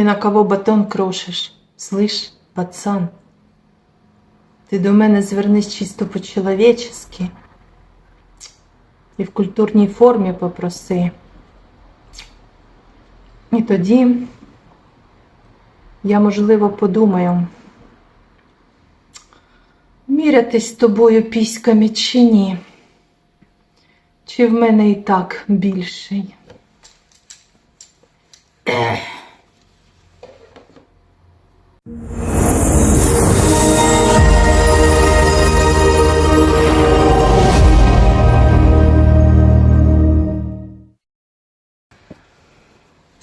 Ты на кого батон крошиш? Слышь, пацан? Ти до мене звернись чисто по-чоловічески і в культурній формі попроси. І тоді я, можливо, подумаю, мірятись з тобою піськами чи ні, чи в мене і так більший.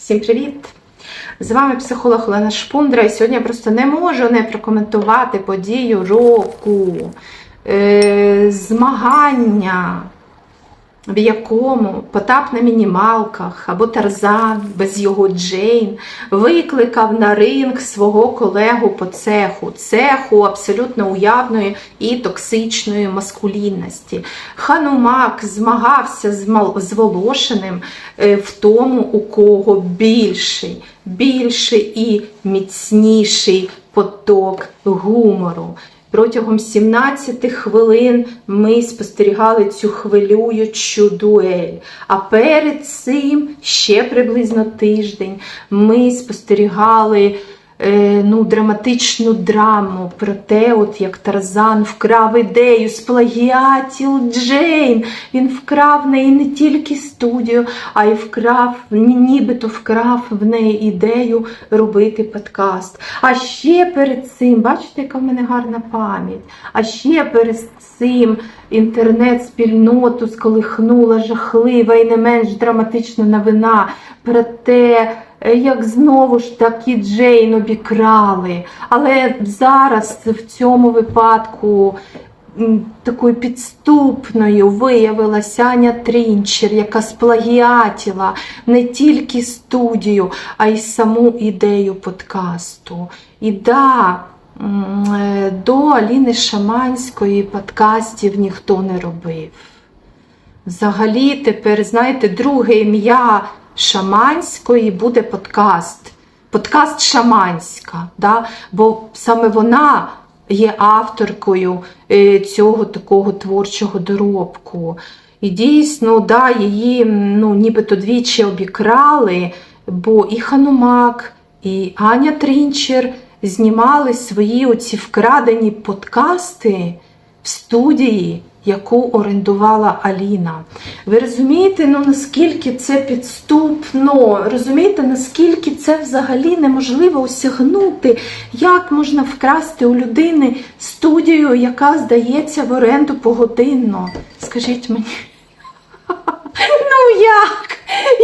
Всім привіт! З вами психолог Олена Шпундра. І сьогодні я просто не можу не прокоментувати подію року, е, змагання, в якому Потап на мінімалках або Тарзан без його Джейн викликав на ринг свого колегу по цеху, цеху абсолютно уявної і токсичної маскулінності. Ханумак змагався з Волошиним е, в тому, у кого більший, більший і міцніший поток гумору. Протягом 17 хвилин ми спостерігали цю хвилюючу дуель. А перед цим ще приблизно тиждень ми спостерігали ну, драматичну драму про те, от як Тарзан вкрав ідею, сплагіатів Джейн. Він вкрав в неї не тільки студію, а й вкрав, нібито вкрав в неї ідею робити подкаст. А ще перед цим, бачите, яка в мене гарна пам'ять. А ще перед цим інтернет-спільноту сколихнула жахлива і не менш драматична новина про те, е, як знову ж таки Джейн обікрали. Але зараз в цьому випадку такою підступною виявилася Аня Трінчер, яка сплагіатіла не тільки студію, а й саму ідею подкасту. І да, е, до Аліни Шаманської подкастів ніхто не робив. Взагалі, тепер, знаєте, друге ім'я Шаманської буде подкаст. Подкаст Шаманська. Да? Бо саме вона є авторкою е, цього такого творчого доробку. І дійсно, да, її ну, нібито двічі обікрали, бо і Ханумак, і Аня Трінчер знімали свої оці вкрадені подкасти в студії, яку орендувала Аліна. Ви розумієте, ну наскільки це підступно? Розумієте, наскільки це взагалі неможливо осягнути? Як можна вкрасти у людини студію, яка здається в оренду погодинно? Скажіть мені. Ну як?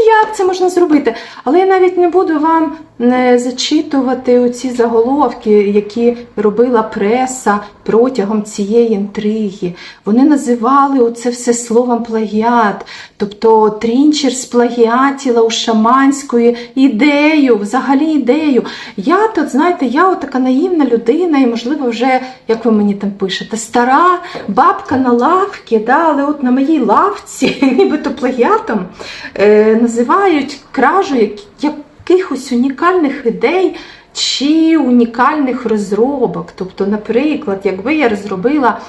Як це можна зробити? Але я навіть не буду вам не зачитувати оці заголовки, які робила преса протягом цієї інтриги. Вони називали оце все словом плагіат. Тобто Трінчер сплагіатіла у шаманської ідею, взагалі ідею. Я тут, знаєте, я от така наївна людина, і, можливо, вже, як ви мені там пишете, стара бабка на лавці, да, але от на моїй лавці, нібито плагіатом, е, називають кражу як, якихось унікальних ідей. Чи унікальних розробок. Тобто, наприклад, якби я розробила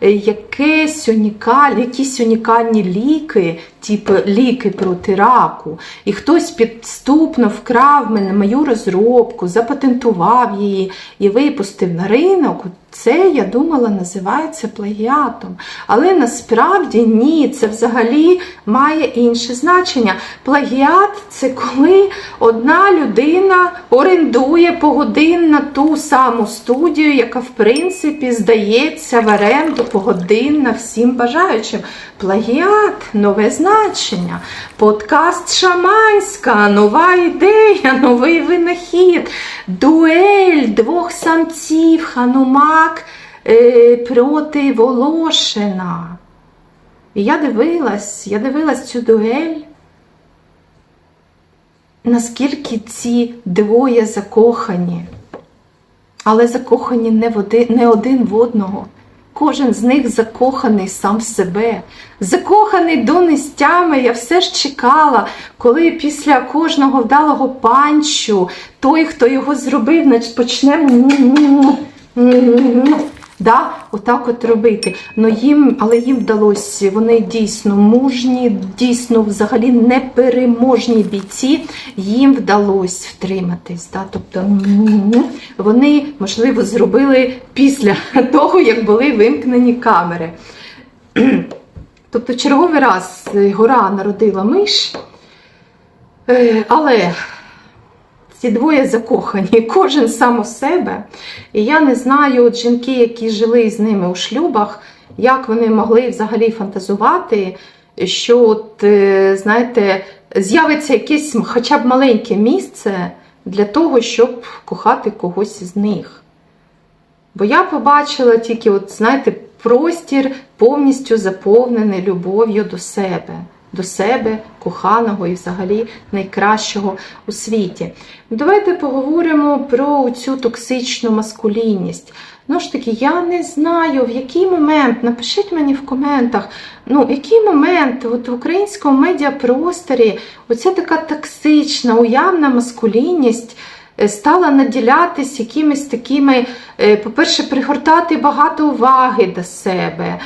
е, якесь унікаль, якісь унікальні ліки, типу ліки проти раку, і хтось підступно вкрав мене мою розробку, запатентував її і випустив на ринок, це, я думала, називається плагіатом. Але насправді ні, це взагалі має інше значення. Плагіат це коли одна людина орендує погодинно ту саму студію, яка, в принципі, здається в оренду погодинно всім бажаючим. Плагіат нове значення. Подкаст Шаманська, нова ідея, новий винахід, дуель двох самців, ханумак е, проти Волошина. І я дивилась, я дивилась цю дуель. Наскільки ці двоє закохані, але закохані не, в не один в одного. Кожен з них закоханий сам в себе, закоханий до нестями. Я все ж чекала, коли після кожного вдалого панчу той, хто його зробив, почне да, отак от робити. Но їм, але їм вдалося, вони дійсно мужні, дійсно взагалі непереможні бійці. Їм вдалося втриматись. Да? Тобто вони, можливо, зробили після того, як були вимкнені камери. Тобто, черговий раз гора народила миш, Е, але ці двоє закохані, кожен сам у себе. І я не знаю, от жінки, які жили з ними у шлюбах, як вони могли взагалі фантазувати, що, от, е, знаєте, з'явиться якесь хоча б маленьке місце для того, щоб кохати когось із них. Бо я побачила тільки, от, знаєте, простір повністю заповнений любов'ю до себе, до себе, коханого і взагалі найкращого у світі. Давайте поговоримо про цю токсичну маскулінність. Ну ж таки, я не знаю, в який момент, напишіть мені в коментах, ну, в який момент от в українському медіапросторі оця така токсична, уявна маскулінність е, стала наділятись якимись такими, е, по-перше, пригортати багато уваги до себе,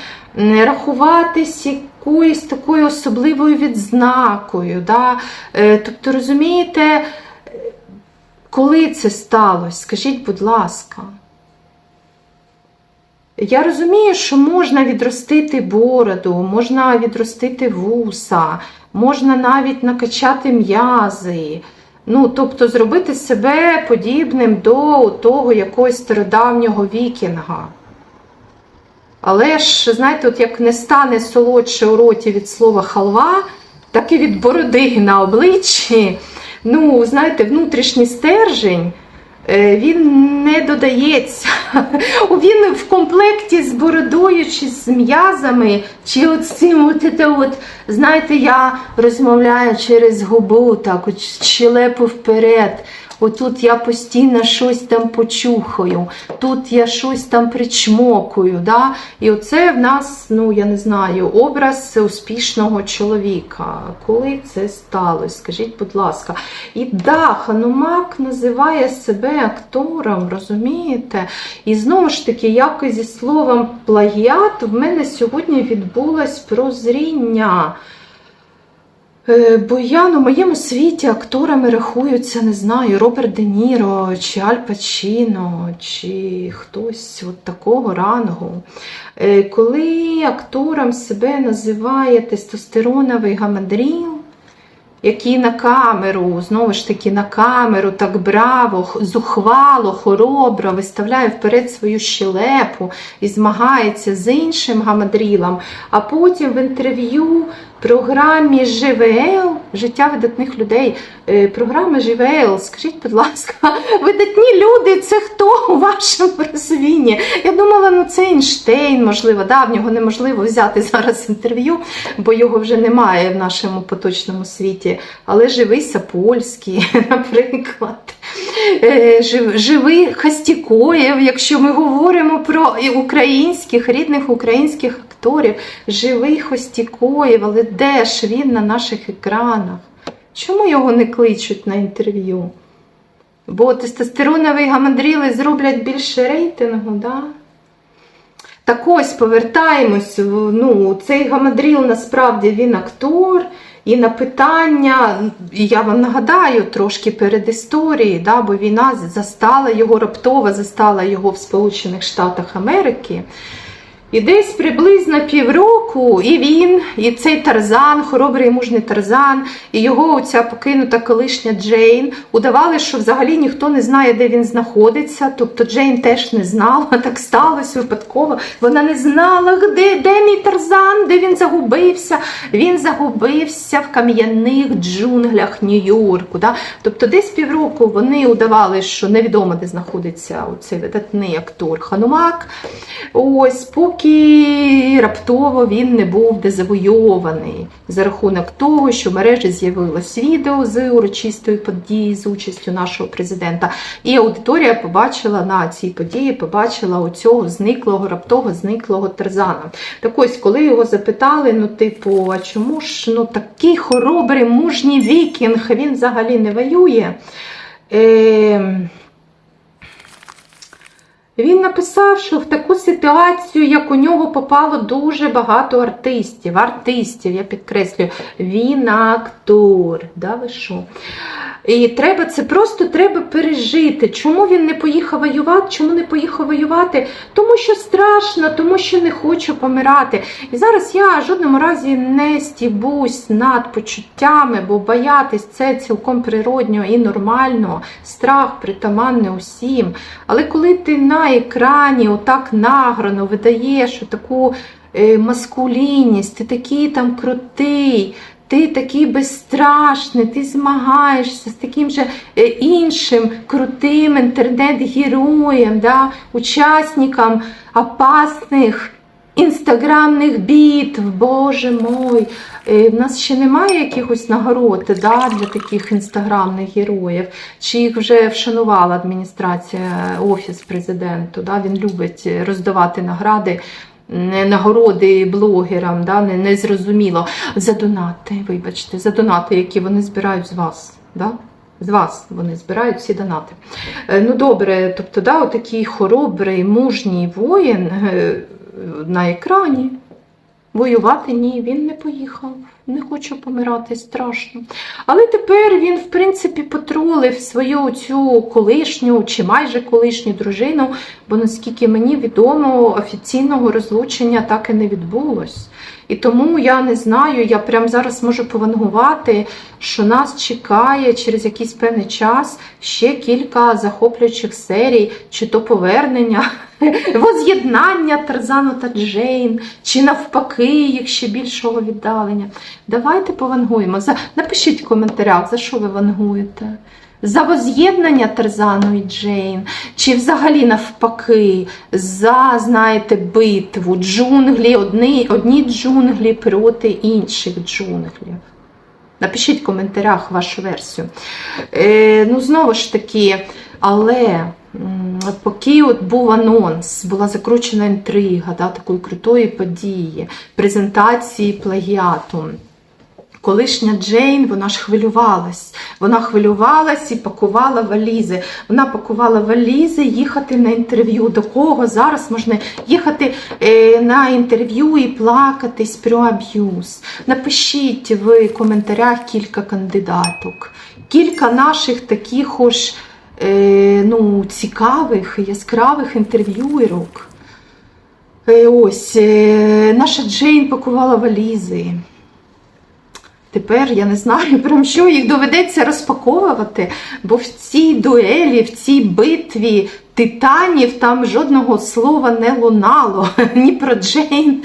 рахуватись якоюсь такою особливою відзнакою. Да? Е, Тобто, розумієте, е, коли це сталося? Скажіть, будь ласка. Я розумію, що можна відростити бороду, можна відростити вуса, можна навіть накачати м'язи. Ну, тобто зробити себе подібним до того якогось стародавнього вікінга. Але ж, знаєте, от як не стане солодше у роті від слова халва, так і від бороди на обличчі. Ну, знаєте, внутрішній стержень. е, Він не додається. Він в комплекті з бородою чи з м'язами, чи от з цим, от, от, знаєте, я розмовляю через губу, так, от щелепу вперед. Отут я постійно щось там почухаю, тут я щось там причмокую. Да? І оце в нас, ну я не знаю, образ успішного чоловіка. Коли це сталося? Скажіть, будь ласка. І да, Ханумак називає себе актором, розумієте? І знову ж таки, якось зі словом плагіат в мене сьогодні відбулось прозріння. Е, Бо я на моєму світі акторами рахуються, не знаю, Роберт Де Ніро, чи Аль Пачіно, чи хтось от такого рангу. Е, Коли актором себе називає тестостероновий гамадріл, який на камеру, знову ж таки, на камеру так браво, зухвало, хоробро виставляє вперед свою щелепу і змагається з іншим гамадрілом, а потім в інтерв'ю програмі ЖВЛ, життя видатних людей, е, програми ЖВЛ, скажіть, будь ласка, видатні люди, це хто у вашому розумінні? Я думала, ну це Ейнштейн, можливо, да, в нього неможливо взяти зараз інтерв'ю, бо його вже немає в нашому поточному світі. Але живий Сапольський, наприклад. Е, Живий Хастікоєв, якщо ми говоримо про українських, рідних українських акторів, живий Хостікоєв, але де ж він на наших екранах? Чому його не кличуть на інтерв'ю? Бо тестостеронові гамадріли зроблять більше рейтингу, да? Так ось повертаємось. Ну, цей гамадріл насправді він актор. І на питання, і я вам нагадаю трошки перед історією, да, бо війна застала його раптово застала його в Сполучених Штатах Америки. І десь приблизно півроку і він, і цей Тарзан, хоробрий мужний Тарзан, і його оця покинута колишня Джейн удавали, що взагалі ніхто не знає, де він знаходиться. Тобто Джейн теж не знала, так сталося випадково. Вона не знала, де, де мій Тарзан, де він загубився. Він загубився в кам'яних джунглях Нью-Йорку. Да? Тобто десь півроку вони удавали, що невідомо, де знаходиться цей видатний актор Ханумак. Ось, поки поки раптово він не був дезавойований за рахунок того, що в мережі з'явилось відео з урочистої події з участю нашого президента. І аудиторія побачила на цій події, побачила оцього зниклого, раптово зниклого Тарзана. Так ось, коли його запитали, ну, типу, а чому ж ну, такий хоробрий, мужній вікінг, він взагалі не воює? Е, він написав, що в таку ситуацію, як у нього попало дуже багато артистів. Артистів, я підкреслюю, він актор. Да, ви що? І треба це просто треба пережити. Чому він не поїхав воювати? Чому не поїхав воювати? Тому що страшно, тому що не хочу помирати. І зараз я в жодному разі не стібусь над почуттями, бо боятись це цілком природньо і нормально. Страх притаманний усім. Але коли ти на екрані отак награно видаєш таку е, маскулінність, ти такий там крутий. Ти такий безстрашний, ти змагаєшся з таким же е, іншим крутим інтернет-героєм, да, учасником опасних інстаграмних бітв, Боже мой. Е, В нас ще немає якихось нагород да, для таких інстаграмних героїв, чи їх вже вшанувала адміністрація, офіс президенту. Да, Він любить роздавати награди нагороди блогерам, да, не, не зрозуміло. За донати, вибачте, за донати, які вони збирають з вас. Да? З вас вони збирають всі донати. Е, Ну добре, тобто, да, отакий хоробрий, мужній воїн е, на екрані. Воювати ні, він не поїхав. Не хочу помирати, страшно. Але тепер він, в принципі, потролив свою цю колишню чи майже колишню дружину, бо наскільки мені відомо, офіційного розлучення так і не відбулось. І тому я не знаю, я прямо зараз можу повангувати, що нас чекає через якийсь певний час ще кілька захоплюючих серій, чи то повернення, воз'єднання Тарзану та Джейн, чи навпаки їх ще більшого віддалення. Давайте повангуємо. Напишіть в коментарях, за що ви вангуєте. За воз'єднання Тарзану і Джейн, чи взагалі навпаки, за, знаєте, битву, джунглі, одні, одні джунглі проти інших джунглів. Напишіть в коментарях вашу версію. Е, ну, знову ж таки, але поки от був анонс, була закручена інтрига да, такої крутої події, презентації плагіату. Колишня Джейн, вона ж хвилювалась. Вона хвилювалась і пакувала валізи. Вона пакувала валізи, їхати на інтерв'ю. До кого зараз можна їхати е, на інтерв'ю і плакатись про аб'юз. Напишіть в коментарях кілька кандидаток, кілька наших таких е, ну, цікавих, яскравих інтерв'юерок. Е, ось, е, наша Джейн пакувала валізи. Тепер я не знаю, прям що їх доведеться розпаковувати, бо в цій дуелі, в цій битві титанів там жодного слова не лунало. Ні про Джейн,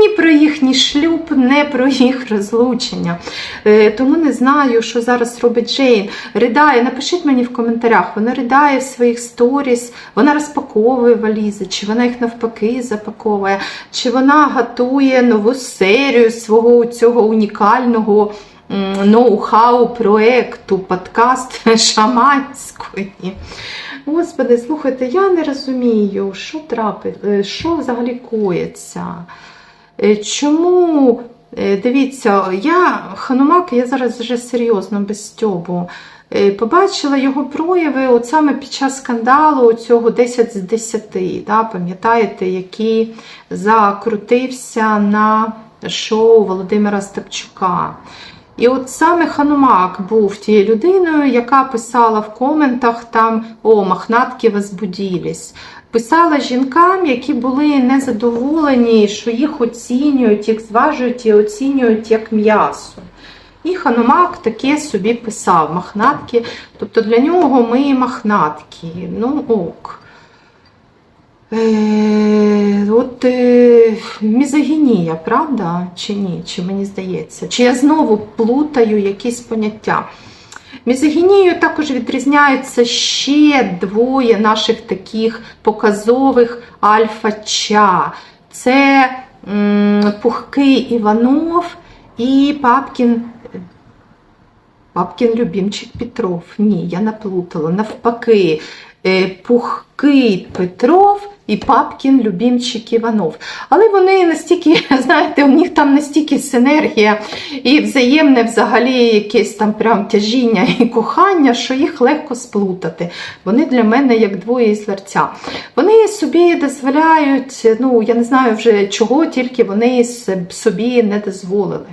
ні про їхній шлюб, не про їх розлучення. Е, Тому не знаю, що зараз робить Джейн. Ридає, напишіть мені в коментарях, вона ридає в своїх сторіс, вона розпаковує валізи, чи вона їх навпаки запаковує, чи вона готує нову серію свого цього унікального ноу-хау проекту, подкаст шаманської. Господи, слухайте, я не розумію, що трапить, що взагалі коїться. Е, Чому, е, дивіться, я Ханумак, я зараз вже серйозно без стьобу. е, Побачила його прояви от саме під час скандалу цього 10 з 10, да, пам'ятаєте, який закрутився на шоу Володимира Степчука. І от саме Ханумак був тією людиною, яка писала в коментах там О, махнатки возбуділись. Писала жінкам, які були незадоволені, що їх оцінюють, їх зважують і оцінюють як м'ясо. І Ханумак таке собі писав махнатки. Тобто для нього ми махнатки. Ну ок. Е, От е, мізогінія, правда? Чи ні? Чи мені здається? Чи я знову плутаю якісь поняття? Мізогінією також відрізняються ще двоє наших таких показових альфа-ча. Це Пухкий Іванов і Папкін. Папкін Любімчик Петров. Ні, я наплутала. Навпаки, е, Пухкий Петров і Папкін Любімчик Іванов. Але вони настільки, знаєте, у них там настільки синергія і взаємне взагалі якесь там прям тяжіння і кохання, що їх легко сплутати. Вони для мене як двоє із ларця. Вони собі дозволяють, ну я не знаю вже чого, тільки вони собі не дозволили.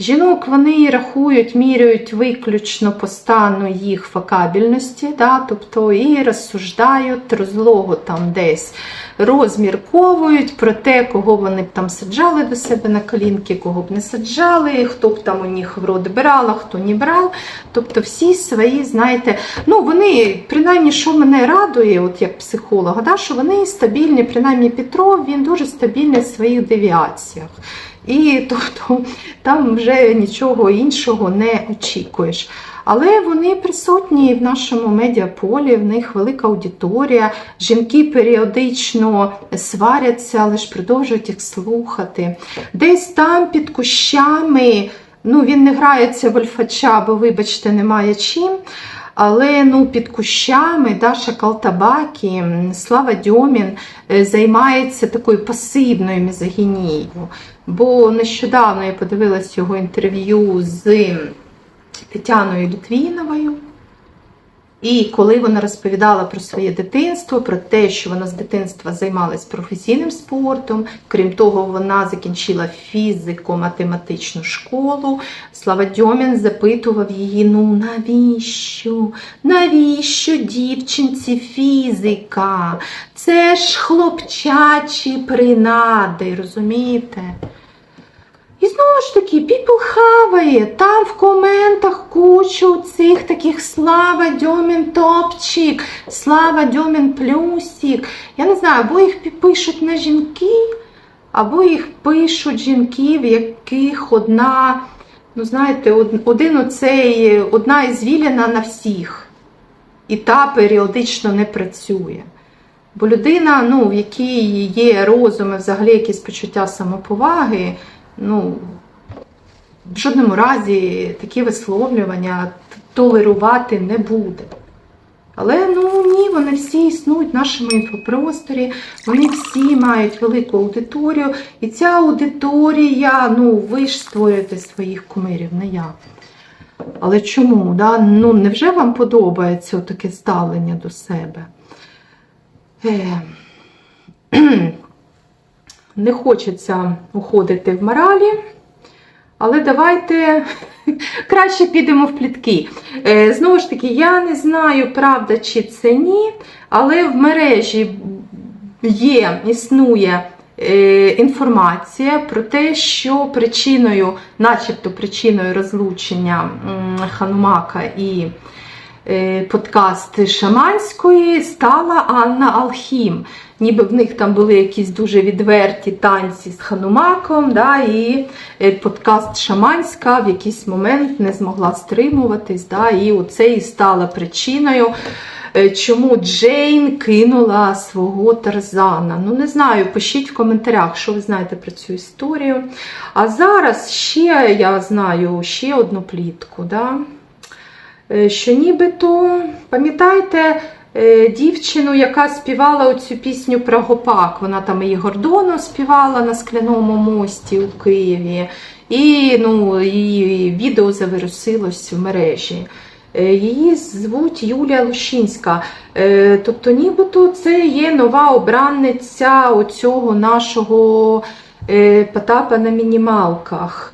Жінок вони рахують, міряють виключно по стану їх факабільності, да, тобто і розсуждають розлого там десь, розмірковують про те, кого вони б там саджали до себе на колінки, кого б не саджали, хто б там у них в рот брав, а хто не брав. Тобто всі свої, знаєте, ну вони, принаймні, що мене радує, от як психолога, да, що вони стабільні, принаймні Петров, він дуже стабільний в своїх девіаціях. І тобто там вже нічого іншого не очікуєш. Але вони присутні в нашому медіаполі, в них велика аудиторія. Жінки періодично сваряться, але ж продовжують їх слухати. Десь там під кущами, ну він не грається в ольфача, бо, вибачте, немає чим. Але ну, під кущами Даша Калтабакі, Слава Дьомін е, займається такою пасивною мізогінією. Бо нещодавно я подивилась його інтерв'ю з Тетяною Літвіновою. І коли вона розповідала про своє дитинство, про те, що вона з дитинства займалась професійним спортом, крім того, вона закінчила фізико-математичну школу. Слава Дьомін запитував її: ну навіщо? Навіщо дівчинці фізика? Це ж хлопчачі принади, розумієте? І знову ж таки, people хаває. Там в коментах кучу цих таких слава Дьомін топчик, слава Дьомін плюсик. Я не знаю, або їх пишуть на жінки, або їх пишуть жінки, в яких одна, ну знаєте, од- один оцей, одна ізвіліна на всіх. І та періодично не працює. Бо людина, ну, в якій є розум і взагалі якісь почуття самоповаги, ну, в жодному разі такі висловлювання толерувати не буде. Але ну ні, вони всі існують в нашому інфопросторі, вони всі мають велику аудиторію, і ця аудиторія, ну, ви ж створюєте своїх кумирів, не я. Але чому? Да? Ну, невже вам подобається таке ставлення до себе? Е, не хочеться уходити в моралі, але давайте краще підемо в плітки. Е, Знову ж таки, я не знаю, правда чи це ні, але в мережі є, існує е, інформація про те, що причиною, начебто причиною розлучення Ханумака і подкаст Шаманської стала Анна Алхім. Ніби в них там були якісь дуже відверті танці з Ханумаком, да, і е, подкаст Шаманська в якийсь момент не змогла стримуватись, да, і оце і стало причиною. е, Чому Джейн кинула свого Тарзана? Ну, не знаю, пишіть в коментарях, що ви знаєте про цю історію. А зараз ще я знаю ще одну плітку. Да? Е, що нібито, пам'ятаєте, е, дівчину, яка співала оцю пісню про гопак, вона там і Гордону співала на скляному мості у Києві, і ну, її відео завирусилось в мережі. Е, Її звуть Юлія Лущинська. Тобто, нібито це є нова обранниця оцього нашого Потапа на мінімалках.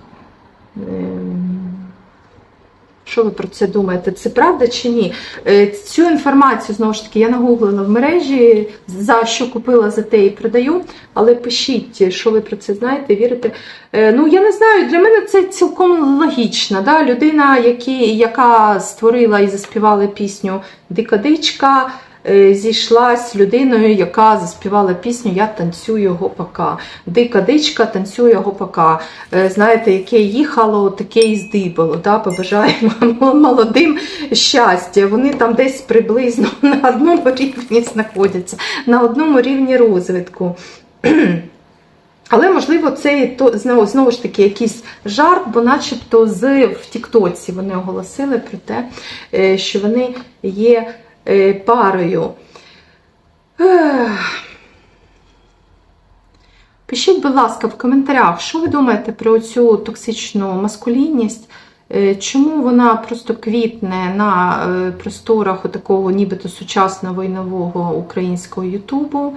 Що ви про це думаєте? Це правда чи ні? Е, Цю інформацію, знову ж таки, я нагуглила в мережі, за що купила, за те і продаю. Але пишіть, що ви про це знаєте, вірите. Е, Ну, я не знаю, для мене це цілком логічно. Да? Людина, які, яка створила і заспівала пісню Дика дичка, зійшлась з людиною, яка заспівала пісню Я танцюю гопака. Дика дичка танцює гопака. Е, Знаєте, яке їхало, таке і здибало. Да? Побажаємо молодим щастя. Вони там десь приблизно на одному рівні знаходяться, на одному рівні розвитку. Але, можливо, це знову, знову ж таки якийсь жарт, бо начебто з, в Тіктоці вони оголосили про те, е, що вони є е, парою. Ех. Пишіть, будь ласка, в коментарях, що ви думаєте про цю токсичну маскулінність? Е, Чому вона просто квітне на е, просторах такого нібито сучасного війнового українського Ютубу?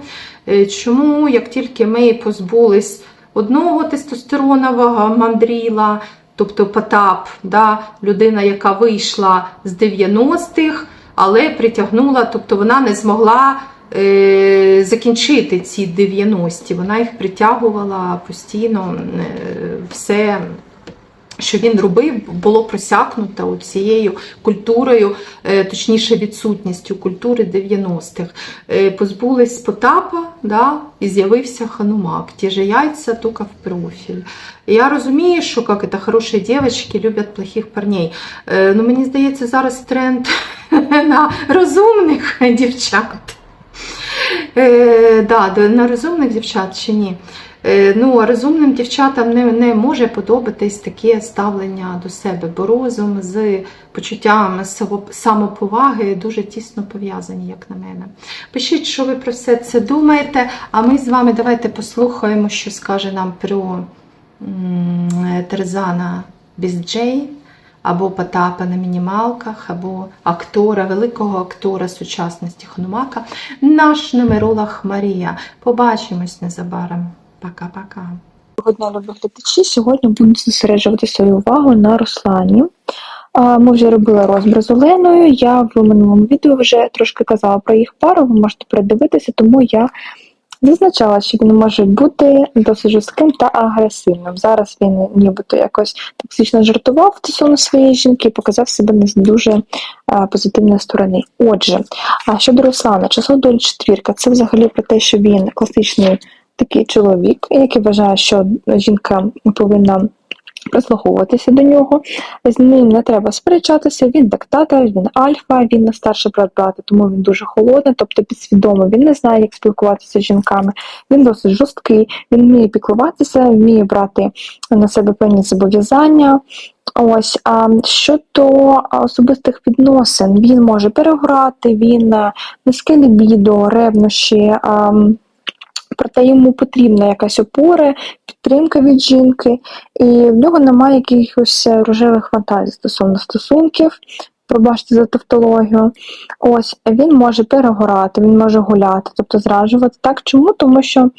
Е, Чому, як тільки ми позбулись одного тестостеронового мандріла, тобто Потап, да, людина, яка вийшла з 90-х, але притягнула, тобто вона не змогла е, закінчити ці 90-ті. Вона їх притягувала постійно, е, все, що він робив, було просякнуто цією культурою, е, точніше відсутністю культури 90-х. Е, позбулись Потапа, да, і з'явився Ханумак. Ті же яйця, тільки в профіль. Я розумію, що як это, хороші дівчатки люблять плохих парней. Е, ну, мені здається, зараз тренд на розумних дівчат. Е, да, на розумних дівчат чи ні. Е, ну, розумним дівчатам не, не може подобатись таке ставлення до себе, бо розум з почуттям само- самоповаги дуже тісно пов'язані, як на мене. Пишіть, що ви про все це думаєте, а ми з вами давайте послухаємо, що скаже нам про Терзана Бізджей, або Потапа на мінімалках, або актора, великого актора сучасності Ханумака, наш нумеролог Марія. Побачимось незабаром. Пока-пока. Доброго дня, любі. Сьогодні буду зосереджувати свою увагу на Руслані. Ми вже робили розбір з Оленою. Я в минулому відео вже трошки казала про їх пару, ви можете передивитися, тому я зазначала, що він може бути досить жорстким та агресивним. Зараз він нібито якось токсично жартував стосовно своєї жінки і показав себе не з дуже позитивної сторони. Отже, щодо Руслана, число долі четвірка це взагалі про те, що він класичний такий чоловік, який вважає, що жінка повинна прислуховуватися до нього. З ним не треба сперечатися, він диктатор, він альфа, він не старший брат брата, тому він дуже холодний, тобто підсвідомо він не знає, як спілкуватися з жінками. Він досить жорсткий, він вміє піклуватися, вміє брати на себе певні зобов'язання. Ось, а щодо особистих відносин, він може переграти, він низьке лібідо, ревнощі. А, проте йому потрібна якась опора, підтримка від жінки, і в нього немає якихось е, рожевих фантазій стосовно стосунків. Пробачте за тавтологію. Ось він може перегорати, він може гуляти, тобто зраджувати. Так чому? Тому що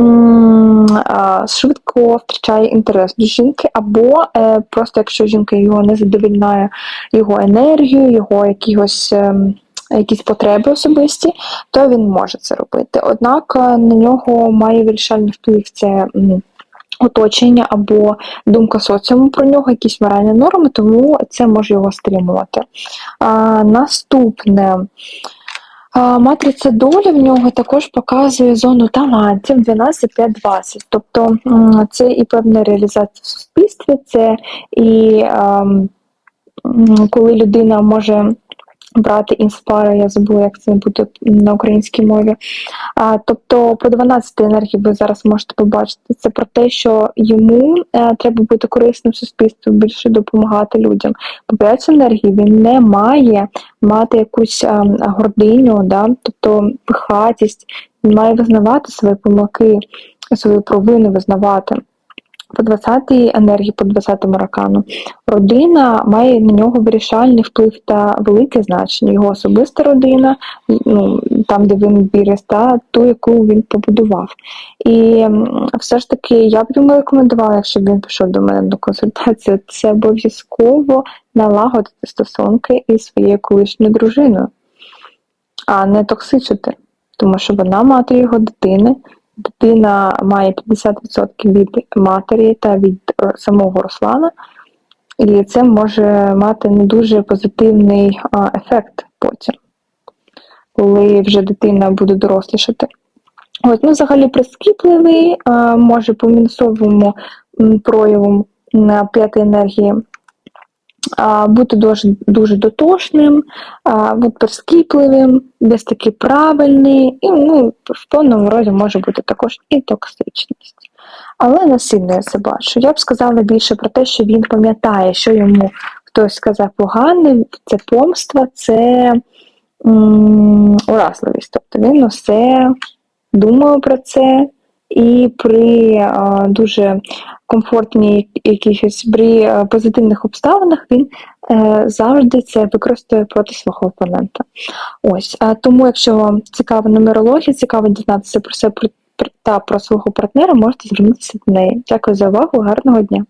м, а, швидко втрачає інтерес до жінки, або е, просто якщо жінка його не задовільняє його енергію, його якихось. ем, Якісь потреби особисті, то він може це робити. Однак е, на нього має вирішальний вплив це оточення або думка соціуму про нього, якісь моральні норми, тому це може його стримувати. А, наступне. А, Матриця долі в нього також показує зону талантів 12-5-20. Тобто це і певна реалізація в суспільстві, це і ем, м, коли людина може брати інспари, я забула, як це буде на українській мові. А, тобто по 12 енергії ви зараз можете побачити це про те, що йому е, треба бути корисним суспільству, більше допомагати людям. По 5 енергії він не має мати якусь е, гординю, да? тобто пихатість, він має визнавати свої помилки, свої провини визнавати. По 20-й енергії, по 20-му ракану, родина має на нього вирішальний вплив та велике значення. Його особиста родина, ну, там, де він вірить, та ту, яку він побудував. І все ж таки я б йому рекомендувала, якщо він пішов до мене на консультацію, це обов'язково налагодити стосунки із своєю колишньою дружиною, а не токсичити, тому що вона мати його дитини. Дитина має 50% від матері та від е, самого Руслана, і це може мати не дуже позитивний а, ефект потім, коли вже дитина буде дорослішати. От, ну, взагалі прискіпливий, а, може по мінусовому прояву на п'ятій енергії бути дуже, дуже дотошним, бути прискіпливим, десь таки правильний, і ну, в повному розі може бути також і токсичність. але не сильно я це бачу. Я б сказала більше про те, що він пам'ятає, що йому хтось сказав погане, це помства, це уразливість. Тобто він усе думає про це, і при а, дуже комфортній якихось при е, позитивних обставинах він е, завжди це використовує проти свого опонента. Ось тому, якщо вам цікава нумерологія, цікаво дізнатися про себе та про свого партнера, можете звернутися до неї. Дякую за увагу, гарного дня!